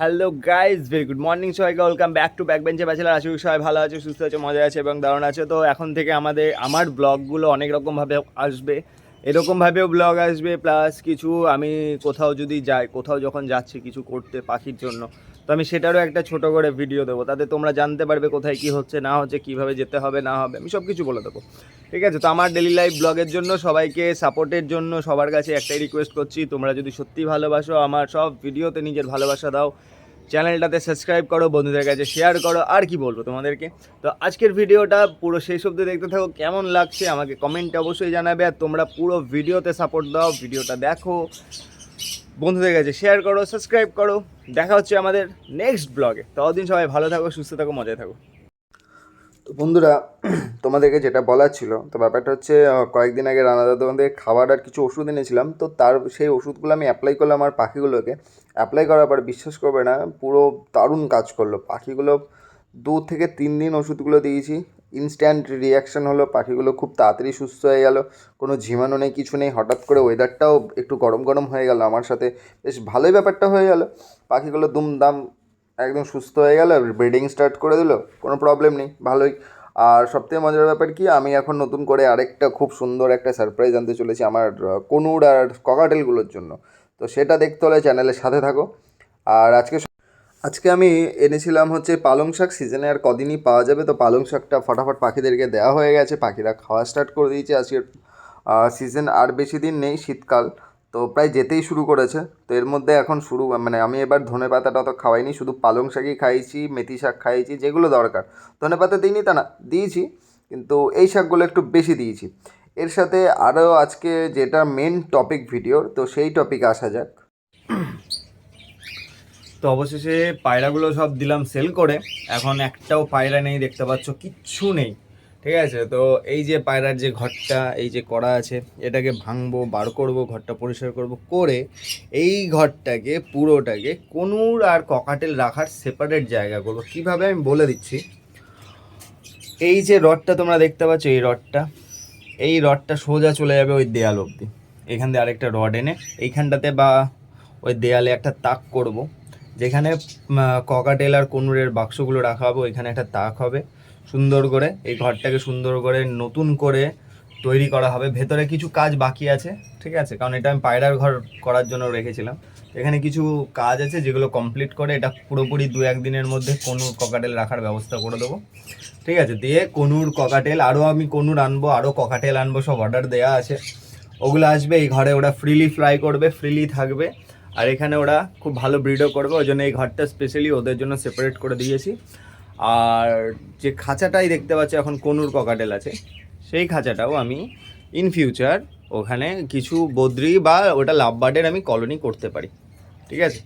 Hello guys very good morning সবাইকে। Welcome back to back বেঞ্চে bachelor আশা সবাই ভালো আছে, সুস্থ আছে মজা আছে এবং দারুণ আছে। তো এখন থেকে আমাদের, আমার ব্লগগুলো অনেক রকমভাবে আসবে। এরকমভাবেও ব্লগ আসবে প্লাস কিছু আমি কোথাও যদি যাই, কোথাও যখন যাচ্ছি কিছু করতে পাখির জন্য। তো আমি সেটারও একটা ছোট করে ভিডিও দেবো। তাতে তোমরা জানতে পারবে কোথায় কি হচ্ছে, না হচ্ছে, কীভাবে যেতে হবে, না হবে। আমি সব কিছু বলে দেবো। ঠিক আছে? তো আমার ডেলি লাইফ ব্লগের জন্য সবাইকে সাপোর্টের জন্য সবার কাছে একটাই রিকোয়েস্ট করছি, তোমরা যদি সত্যি ভালোবাসো আমার সব ভিডিওতে নিজের ভালোবাসা দাও। চ্যানেলটাতে সাবস্ক্রাইব করো, বন্ধুদের কাছে শেয়ার করো, আর কি বলব তোমাদেরকে? তো আজকের ভিডিওটা পুরো শেষ অবধি দেখতে থাকো, কেমন লাগছে আমাকে কমেন্টে অবশ্যই জানাবে, আর তোমরা পুরো ভিডিওতে সাপোর্ট দাও ভিডিওটা দেখো। বন্ধুদের কাছে শেয়ার করো সাবস্ক্রাইব করো। দেখা হচ্ছে আমাদের নেক্সট ব্লগে ততদিন সবাই ভালো থাকো, সুস্থ থাকো, মজায় থাকো। তো বন্ধুরা, তোমাদেরকে যেটা বলার ছিল, তো ব্যাপারটা হচ্ছে কয়েকদিন আগে রানাদা তোমাদের খাবার আর কিছু ওষুধ এনেছিলাম, তো তার সেই ওষুধগুলো আমি অ্যাপ্লাই করলাম আমার পাখিগুলোকে। অ্যাপ্লাই করার পর বিশ্বাস করবে না, পুরো দারুণ কাজ করল। পাখিগুলো দু থেকে তিন দিন ওষুধগুলো দিয়েছি ইনস্ট্যান্ট রিয়াকশন হলো, পাখিগুলো খুব তাড়াতাড়ি সুস্থ হয়ে গেল, কোনো ঝিমানো নেই, কিছু নেই, হঠাৎ করে ওয়েদারটাও একটু গরম গরম হয়ে গেল আমার সাথে, বেশ ভালোই ব্যাপারটা হয়ে গেল, পাখিগুলো দুমদাম একদম সুস্থ হয়ে গেল ব্রিডিং স্টার্ট করে দিল, কোনো প্রবলেম নেই, ভালোই, আর সবথেকে মজার ব্যাপার কি, আমি এখন নতুন করে আরেকটা খুব সুন্দর একটা সারপ্রাইজ আনতে চলেছি আমার কনুর আর ককাটেলগুলোর জন্য, তো সেটা দেখতে হলে চ্যানেলের সাথে থাকো, আর আজকে আজকে আমি এনেছিলাম হচ্ছে পালং শাক সিজনে আর কদিনই পাওয়া যাবে। তো পালং শাকটা ফটাফট পাখিদেরকে দেওয়া হয়ে গেছে। পাখিরা খাওয়া স্টার্ট করে দিয়েছে আজকের সিজন আর বেশি দিন নেই শীতকাল। তো প্রায় যেতেই শুরু করেছে। তো এর মধ্যে এখন শুরু মানে আমি এবার ধনে পাতাটা তো খাওয়াইনি, শুধু পালং শাকই খাইছি, মেথি শাক খাইছি, যেগুলো দরকার। ধনে পাতা দিইনি তা না, দিয়েছি। কিন্তু এই শাকগুলো একটু বেশি দিয়েছি। এর সাথে আরও আজকে যেটা মেন টপিক ভিডিওর তো সেই টপিক আসা যাক। তো অবশেষে পায়রাগুলো সব দিলাম সেল করে। এখন একটাও পায়রা নেই, দেখতে পাচ্ছ কিচ্ছু নেই। ঠিক আছে? তো এই যে পায়রার যে ঘরটা, এই যে করা আছে, এটাকে ভাঙবো, বার করব, ঘরটা পরিষ্কার করব, করে এই ঘরটাকে, পুরোটাকে কনুর আর ককাটেল রাখার সেপারেট জায়গা করব। কীভাবে আমি বলে দিচ্ছি? এই যে রডটা তোমরা দেখতে পাচ্ছ, এই রডটা এই রডটা সোজা চলে যাবে ওই দেয়াল অবধি। এখান দিয়ে আরেকটা রড এনে, এইখানটাতে বা ওই দেয়ালে একটা তাক করব। যেখানে ককাটেল আর কনুরের বাক্সগুলো রাখা হবে, ওইখানে একটা তাক হবে। সুন্দর করে এই ঘরটাকে সুন্দর করে নতুন করে তৈরি করা হবে। ভেতরে কিছু কাজ বাকি আছে, ঠিক আছে? কারণ এটা আমি পায়রার ঘর করার জন্য রেখেছিলাম। এখানে কিছু কাজ আছে যেগুলো কমপ্লিট করে এটা পুরোপুরি দু একদিনের মধ্যে কনুর ককাটেল রাখার ব্যবস্থা করে দেবো। ঠিক আছে? দিয়ে কনুর ককাটেল আরও আমি কনুর আনব আরও ককাটেল আনব, সব অর্ডার দেওয়া আছে। ওগুলো আসবে এই ঘরে, ওরা ফ্রিলি ফ্লাই করবে ফ্রিলি থাকবে। আর এখানে ওরা খুব ভালো ব্রিডও করবে, ওই জন্য এই ঘরটা স্পেশালি ওদের জন্য সেপারেট করে দিয়েছি। আর যে খাঁচাটাই দেখতে পাচ্ছি, এখন কনুর ককাটেল আছে, সেই খাঁচাটাও আমি ইন ফিউচার ওখানে কিছু বদ্রি বা ওটা লাভবার্ডের আমি কলোনি করতে পারি। ঠিক আছে?